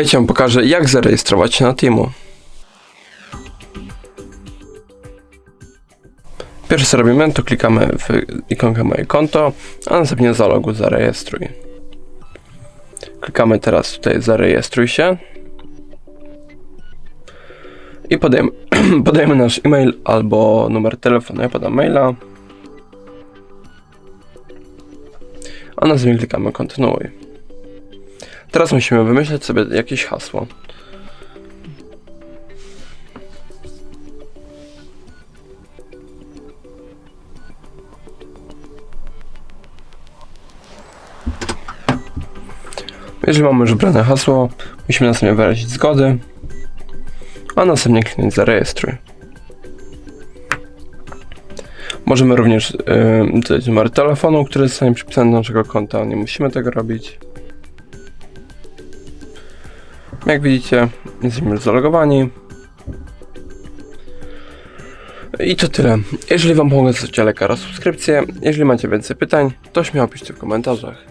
Chętnie wam pokażę, jak zarejestrować się na Teamu. Pierwsze co robimy, to klikamy w ikonkę moje konto, a następnie zaloguj, zarejestruj. Klikamy teraz tutaj zarejestruj się. I podajemy, podajemy nasz e-mail albo numer telefonu. Ja podam maila. A następnie klikamy kontynuuj. Teraz musimy wymyśleć sobie jakieś hasło. Jeżeli mamy już wybrane hasło, musimy następnie wyrazić zgody, a następnie kliknąć zarejestruj. Możemy również yy, dodać numer telefonu, który zostanie przypisany do naszego konta. Nie musimy tego robić. Jak widzicie, jesteśmy już zalogowani. I to tyle. Jeżeli Wam pomogę, zostawcie lajka oraz subskrypcję. Jeżeli macie więcej pytań, to śmiało piszcie w komentarzach.